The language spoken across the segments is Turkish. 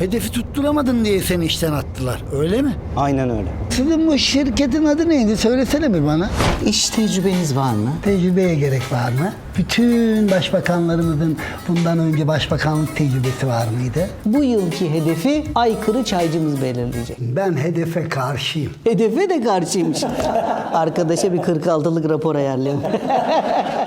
Hedefi tutturamadın diye seni işten attılar. Öyle mi? Aynen öyle. Sizin bu şirketin adı neydi? Söylesene bir bana. İş tecrübeniz var mı? Tecrübeye gerek var mı? Bütün başbakanlarımızın bundan önce başbakanlık tecrübesi var mıydı? Bu yılki hedefi aykırı çaycımız belirleyecek. Ben hedefe karşıyım. Hedefe de karşıymış. Arkadaşa bir 46'lık rapor ayarlayalım.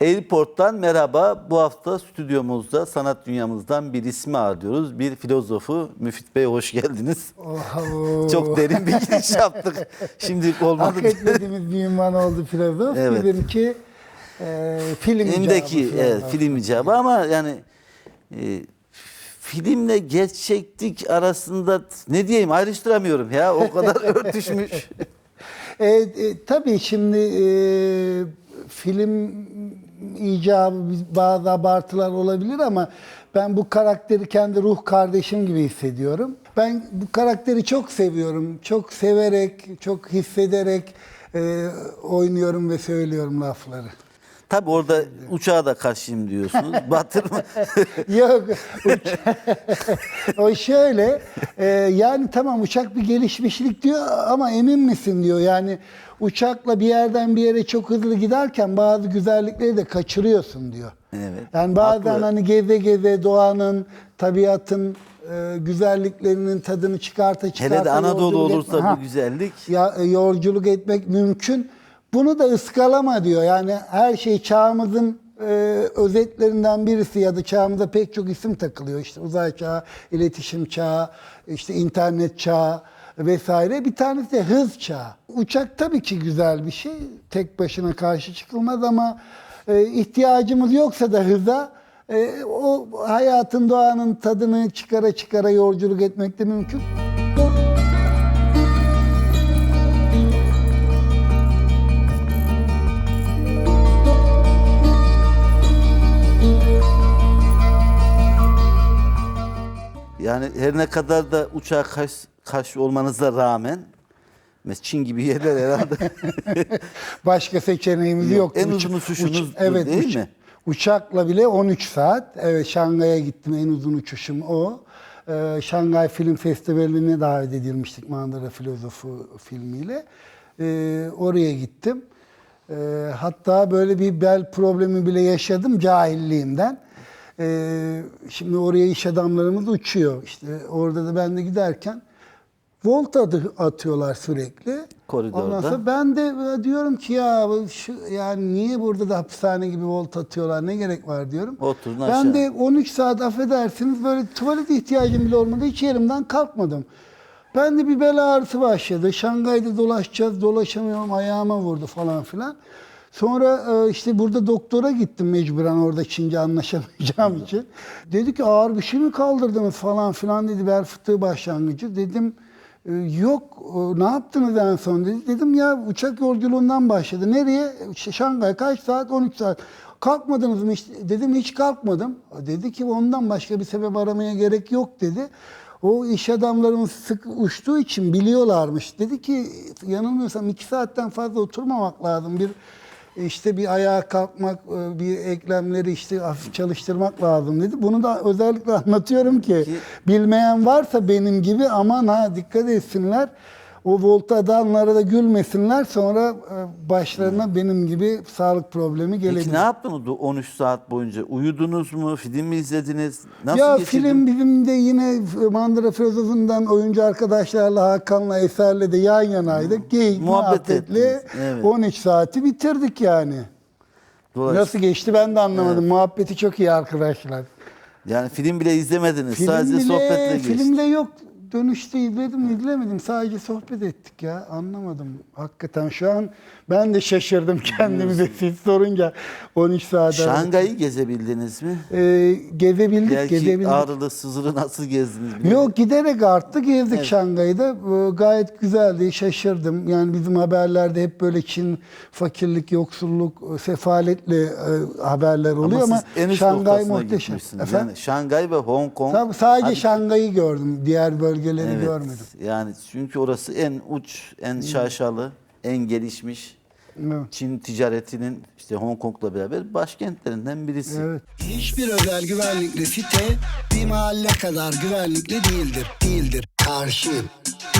Airport'tan merhaba. Bu hafta stüdyomuzda sanat dünyamızdan bir ismi ağırlıyoruz. Bir filozofu. Müfit Bey hoş geldiniz. Çok derin bir giriş yaptık. Şimdi olmadı. Hak etmediğimiz bir ünvan oldu filozof. Evet. Dedim ki e, film icabı Filmdeki filozof. evet, film icabı ama yani e, filmle gerçeklik arasında ne diyeyim ayrıştıramıyorum ya. O kadar örtüşmüş. E, e, tabii şimdi e, film icabı bazı abartılar olabilir ama ben bu karakteri kendi ruh kardeşim gibi hissediyorum. Ben bu karakteri çok seviyorum. Çok severek, çok hissederek e, oynuyorum ve söylüyorum lafları. Tabii orada uçağa da karşıyım diyorsunuz. Batırma. Yok. o şöyle e, yani tamam uçak bir gelişmişlik diyor ama emin misin diyor. Yani uçakla bir yerden bir yere çok hızlı giderken bazı güzellikleri de kaçırıyorsun diyor. Evet, Yani bazen haklı. hani geze geze doğanın, tabiatın e, güzelliklerinin tadını çıkarta çıkarta Hele de Anadolu yolculuk olursa etme- Ha güzellik. ya, e, yolculuk etmek mümkün. Bunu da ıskalama diyor. Yani her şey çağımızın e, özetlerinden birisi ya da çağımıza pek çok isim takılıyor. İşte uzay çağı, iletişim çağı, işte internet çağı vesaire. Bir tanesi de hız çağı. Uçak tabii ki güzel bir şey. Tek başına karşı çıkılmaz ama e, ihtiyacımız yoksa da hıza e, o hayatın doğanın tadını çıkara çıkara yolculuk etmek de mümkün. Yani her ne kadar da uçağa karşı, karşı olmanıza rağmen Çin gibi yerler herhalde Başka seçeneğimiz Yok, en uzun uçuşunuz evet, değil mi? Uçakla bile 13 saat. Evet Şangay'a gittim en uzun uçuşum o. Ee, Şangay Film Festivali'ne davet edilmiştik Mandıra Filozofu filmiyle. Ee, oraya gittim. Ee, hatta böyle bir bel problemi bile yaşadım cahilliğimden. Ee, şimdi oraya iş adamlarımız uçuyor. İşte orada da ben de giderken volt adı atıyorlar sürekli. Koridorda. Ondan sonra ben de diyorum ki ya şu, yani niye burada da hapishane gibi volt atıyorlar ne gerek var diyorum. Oturdun ben aşağı. de 13 saat affedersiniz böyle tuvalet ihtiyacım bile olmadı hiç yerimden kalkmadım. Ben de bir bel ağrısı başladı. Şangay'da dolaşacağız dolaşamıyorum ayağıma vurdu falan filan. Sonra e, işte burada doktora gittim mecburen orada Çince anlaşamayacağım için. Dedi ki ağır bir şey mi kaldırdınız falan filan dedi bel fıtığı başlangıcı. Dedim e, Yok, e, ne yaptınız en son dedi. Dedim ya uçak yolculuğundan başladı. Nereye? Şangay kaç saat? 13 saat. Kalkmadınız mı? Dedim hiç kalkmadım. Dedi ki ondan başka bir sebep aramaya gerek yok dedi. O iş adamlarımız sık uçtuğu için biliyorlarmış. Dedi ki yanılmıyorsam iki saatten fazla oturmamak lazım. Bir işte bir ayağa kalkmak, e, bir eklemleri işte hafif çalıştırmak lazım dedi. Bunu da özellikle anlatıyorum ki bilmeyen varsa benim gibi aman ha dikkat etsinler. O volta adanlara da gülmesinler sonra e, başlarına benim gibi sağlık problemi gelebilir. Peki ne yaptınız bu 13 saat boyunca? Uyudunuz mu? Film mi izlediniz? Nasıl ya geçirdin? film bizim de yine Mandıra Filozofu'ndan oyuncu arkadaşlarla Hakan'la Eser'le de yan yanaydık. Geyik Muhabbet ettiniz, evet. 13 saati bitirdik yani. Nasıl geçti ben de anlamadım. Muhabbeti çok iyi arkadaşlar. Yani film bile izlemediniz. Film Sadece bile- sohbetle geçti. Filmde yok. Dönüşte izledim izlemedim. Sadece sohbet ettik ya. Anlamadım. Hakikaten şu an ben de şaşırdım kendimize siz sorunca 13 saat. Şangay'ı gezebildiniz mi? Ee, gezebildik, Belki gezebildik. Ağrılı, Sızır'ı nasıl gezdiniz? bilmiyorum. Yok giderek arttı gezdik Şangay'da. Ee, Gayet güzeldi. Şaşırdım. Yani bizim haberlerde hep böyle Çin fakirlik, yoksulluk, sefaletle e, haberler oluyor ama, üst Şangay muhteşem. Efendim? Yani Şangay ve Hong Kong. Tabii sadece Hadi- Şangay'ı gördüm. Diğer bölgeleri Evet, görmedim. Yani çünkü orası en uç, en şaşalı, en gelişmiş. Evet. Çin ticaretinin işte Hong Kong'la beraber başkentlerinden birisi. Evet. Hiçbir özel güvenlikli site bir mahalle kadar güvenlikli değildir. Değildir. Karşıyım.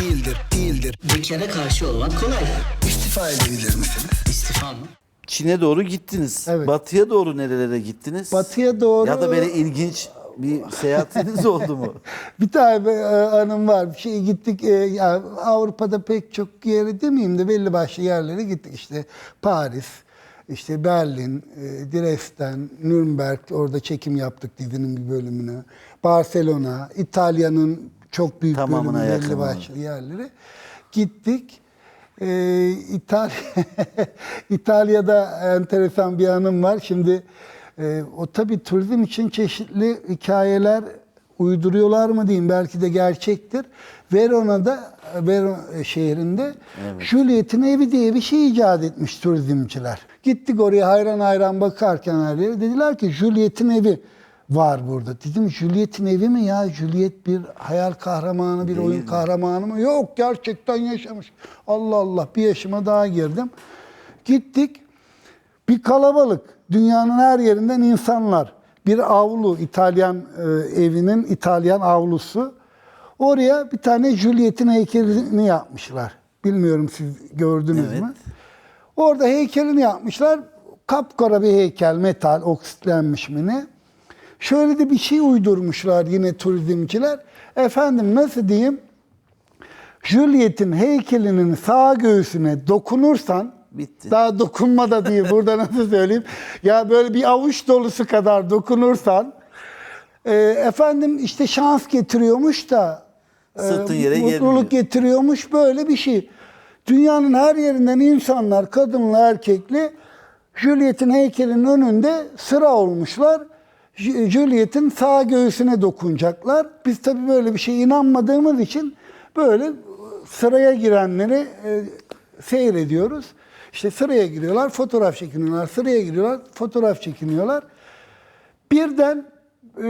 Değildir. Değildir. Kere karşı olmak kolay. İstifa edebilir misiniz? İstifa mı? Çin'e doğru gittiniz. Evet. Batıya doğru nerelere gittiniz? Batıya doğru- Ya da böyle ilginç bir seyahatiniz oldu mu? Bir tane e, anım var. Bir şey gittik e, ya Avrupa'da pek çok yere demeyeyim de belli başlı yerlere gittik. İşte Paris, işte Berlin, e, Dresden, Nürnberg orada çekim yaptık dizinin bir bölümünü. Barcelona, İtalya'nın çok büyük Tamamına bölümü belli başlı yerlere gittik. Ee, İtalya İtalya'da enteresan bir anım var. Şimdi e, o tabii turizm için çeşitli hikayeler uyduruyorlar mı diyeyim belki de gerçektir. Verona'da Verona şehrinde Juliet'in evi diye bir şey icat etmiş turizmciler. Gittik oraya hayran hayran bakarken her yere dediler ki Juliet'in evi var burada. Dedim Juliet'in evi mi ya? Juliet bir hayal kahramanı, bir oyun kahramanı mı? Yok gerçekten yaşamış. Allah Allah bir yaşıma daha girdim. Gittik. Bir kalabalık. Dünyanın her yerinden insanlar. Bir avlu, İtalyan e, evinin İtalyan avlusu. Oraya bir tane Juliet'in heykelini yapmışlar. Bilmiyorum siz gördünüz Evet. mü? Orada heykelini yapmışlar. Kapkara bir heykel, metal, oksitlenmiş mi ne? Şöyle de bir şey uydurmuşlar yine turizmciler. Efendim nasıl diyeyim? Juliet'in heykelinin sağ göğsüne dokunursan Bitti. Daha dokunma da değil. Burada nasıl söyleyeyim? Ya böyle bir avuç dolusu kadar dokunursan e, efendim işte şans getiriyormuş da e, Sırtın yere mutluluk gelmiyor. getiriyormuş böyle bir şey. Dünyanın her yerinden insanlar, kadınlı, erkekli Juliet'in heykelinin önünde sıra olmuşlar. Juliet'in sağ göğsüne dokunacaklar. Biz tabii böyle bir şey inanmadığımız için böyle sıraya girenleri e, seyrediyoruz. İşte sıraya giriyorlar, fotoğraf çekiniyorlar. Sıraya giriyorlar, fotoğraf çekiniyorlar. Birden e,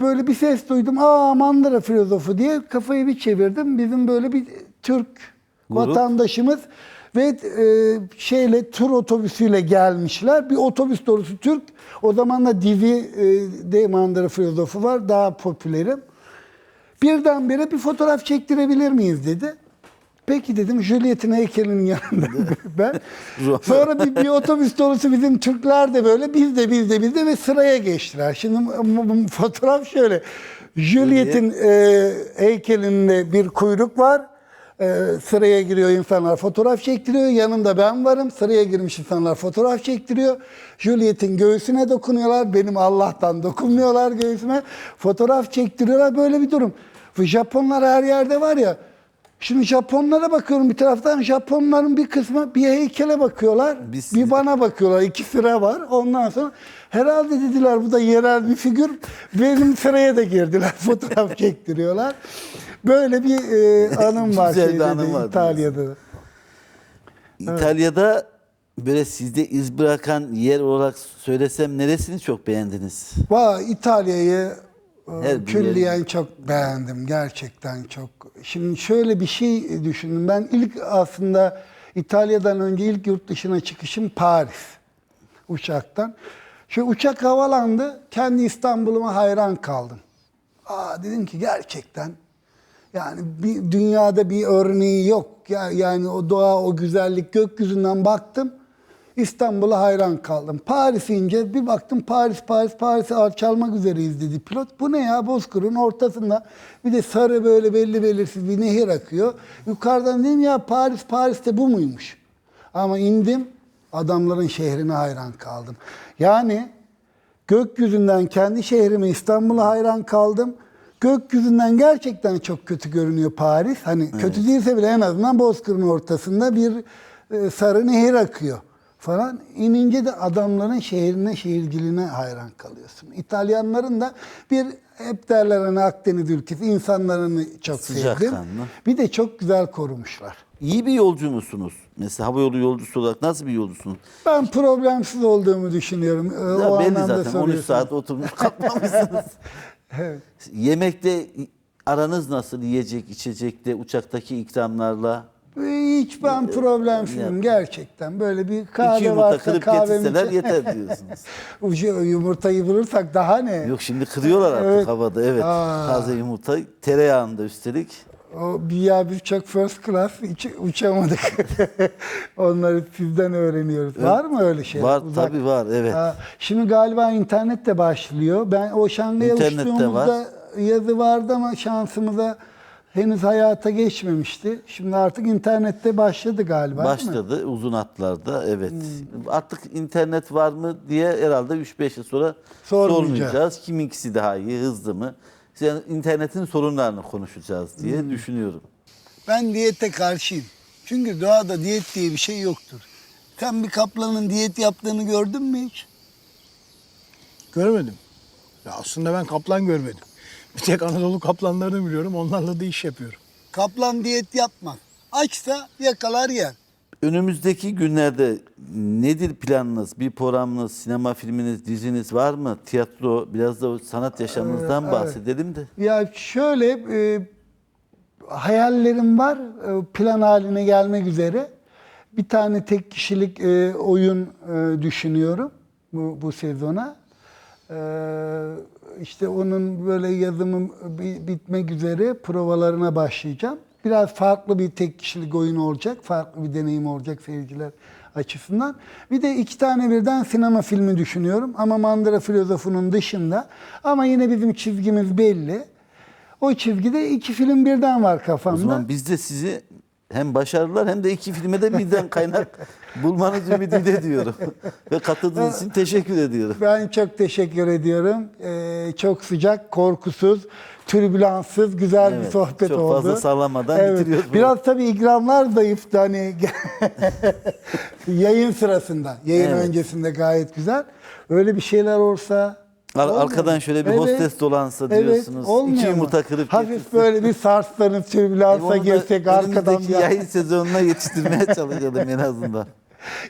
böyle bir ses duydum. Aa mandıra filozofu diye kafayı bir çevirdim. Bizim böyle bir Türk Grup. vatandaşımız ve e, şeyle tur otobüsüyle gelmişler. Bir otobüs dolusu Türk. O zaman da dizi e, de mandıra filozofu var. Daha popülerim. Birdenbire bir fotoğraf çektirebilir miyiz dedi. Peki dedim Juliet'in heykelinin yanında ben. Sonra bir, bir otobüs dolusu bizim Türkler de böyle biz de biz de biz de ve sıraya geçtiler. Şimdi fotoğraf şöyle. Juliet'in e, heykelinde bir kuyruk var. E, sıraya giriyor insanlar fotoğraf çektiriyor. Yanında ben varım. Sıraya girmiş insanlar fotoğraf çektiriyor. Juliet'in göğsüne dokunuyorlar. Benim Allah'tan dokunmuyorlar göğsüme. Fotoğraf çektiriyorlar. Böyle bir durum. Bu Japonlar her yerde var ya. Şimdi Japonlara bakıyorum bir taraftan. Japonların bir kısmı bir heykele bakıyorlar. Biz- bir bana bakıyorlar. İki sıra var. Ondan sonra herhalde dediler bu da yerel bir figür. Benim sıraya da girdiler. Fotoğraf çektiriyorlar. Böyle bir e, anım var Güzel şeyde anım var İtalya'da. İtalya'da böyle sizde iz bırakan yer olarak söylesem neresini çok beğendiniz? Vay İtalya'yı Her bir külliyen yerin- çok beğendim. Gerçekten çok. Şimdi şöyle bir şey düşündüm. Ben ilk aslında İtalya'dan önce ilk yurt dışına çıkışım Paris. Uçaktan. Şu uçak havalandı. Kendi İstanbul'uma hayran kaldım. Aa dedim ki gerçekten yani bir dünyada bir örneği yok. Ya, yani o doğa, o güzellik gökyüzünden baktım. İstanbul'a hayran kaldım. Paris ince bir baktım Paris, Paris, Paris'i alçalmak üzereyiz dedi pilot. Bu ne ya Bozkır'ın ortasında bir de sarı böyle belli belirsiz bir nehir akıyor. Yukarıdan dedim ya Paris, Paris'te bu muymuş? Ama indim adamların şehrine hayran kaldım. Yani gökyüzünden kendi şehrime İstanbul'a hayran kaldım. Gökyüzünden gerçekten çok kötü görünüyor Paris. Hani kötü değilse bile en azından Bozkır'ın ortasında bir e, sarı nehir akıyor falan. İnince de adamların şehrine, şehirciliğine hayran kalıyorsun. İtalyanların da bir hep derler hani Akdeniz ülkesi insanlarını çok sevdim. Bir de çok güzel korumuşlar. İyi bir yolcu musunuz? Mesela havayolu yolcusu olarak nasıl bir yolcusunuz? Ben problemsiz olduğumu düşünüyorum. Ee, Ya o belli zaten 13 soruyorsun. saat oturmuş kalkmamışsınız. Evet. Yemekte aranız nasıl? Yiyecek, içecekte, uçaktaki ikramlarla? Ee, hiç ben problemsizim gerçekten. Böyle bir kahve İki yumurta varsa kırıp getirseler yeter diyorsunuz. Ucu yumurtayı bulursak daha ne? Yok şimdi kırıyorlar artık Evet. havada. Evet. Aa. Taze yumurta tereyağında üstelik. O bir ya biz çok first class hiç uçamadık. Onları sizden öğreniyoruz. Var mı öyle şey? Var tabii var evet. Ha, Şimdi galiba internet de başlıyor. Ben o Şangay'a uçtuğumuzda yazı vardı ama şansımıza henüz hayata geçmemişti. Şimdi artık internette başladı galiba değil mi? Başladı uzun hatlarda evet. Hmm. Artık internet var mı diye herhalde 3-5 yıl sonra Sormayacağız. sormayacağız. Kiminkisi daha iyi, hızlı mı? Yani internetin sorunlarını konuşacağız diye Hmm. düşünüyorum. Ben diyete karşıyım. Çünkü doğada diyet diye bir şey yoktur. Sen bir kaplanın diyet yaptığını gördün mü hiç? Görmedim. Ya aslında ben kaplan görmedim. Bir tek Anadolu kaplanlarını biliyorum. Onlarla da iş yapıyorum. Kaplan diyet yapmaz. Açsa yakalar yer. Önümüzdeki günlerde nedir planınız? Bir programınız, sinema filminiz, diziniz var mı? Tiyatro, biraz da sanat yaşamınızdan evet. bahsedelim de. Ya şöyle e, hayallerim var e, plan haline gelmek üzere. Bir tane tek kişilik e, oyun e, düşünüyorum bu, bu sezona. E, işte onun böyle yazımı bi- bitmek üzere provalarına başlayacağım. Biraz farklı bir tek kişilik oyun olacak. Farklı bir deneyim olacak seyirciler açısından. Bir de iki tane birden sinema filmi düşünüyorum. Ama Mandıra Filozofu'nun dışında. Ama yine bizim çizgimiz belli. O çizgide iki film birden var O kafamda. zaman biz de sizi hem başarılar hem de iki filme de birden kaynak bulmanız ümidiyle diyorum. Ve katıldığınız için teşekkür ediyorum. Ben çok teşekkür ediyorum. Ee, çok sıcak, korkusuz, türbülanssız, güzel bir Evet, sohbet çok oldu. fazla sallamadan bitiriyoruz bunu. Biraz tabii ikramlar zayıftı hani yayın sırasında, yayın Evet. öncesinde gayet güzel. Öyle bir şeyler olsa Ar- olmuyor arkadan şöyle bir hostes dolansa diyorsunuz. Evet, olmuyor İki mu? yumurta kırıp Hafif getirsin. böyle bir sarslanıp Onu da girsek arkadan bir... yayın sezonuna yetiştirmeye çalışalım en azından.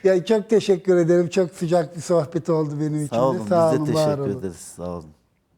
Ya çok teşekkür ederim. Çok sıcak bir sohbet oldu benim için Sağ olun. Sağ Biz de olun, teşekkür olun. ederiz. Sağ olun.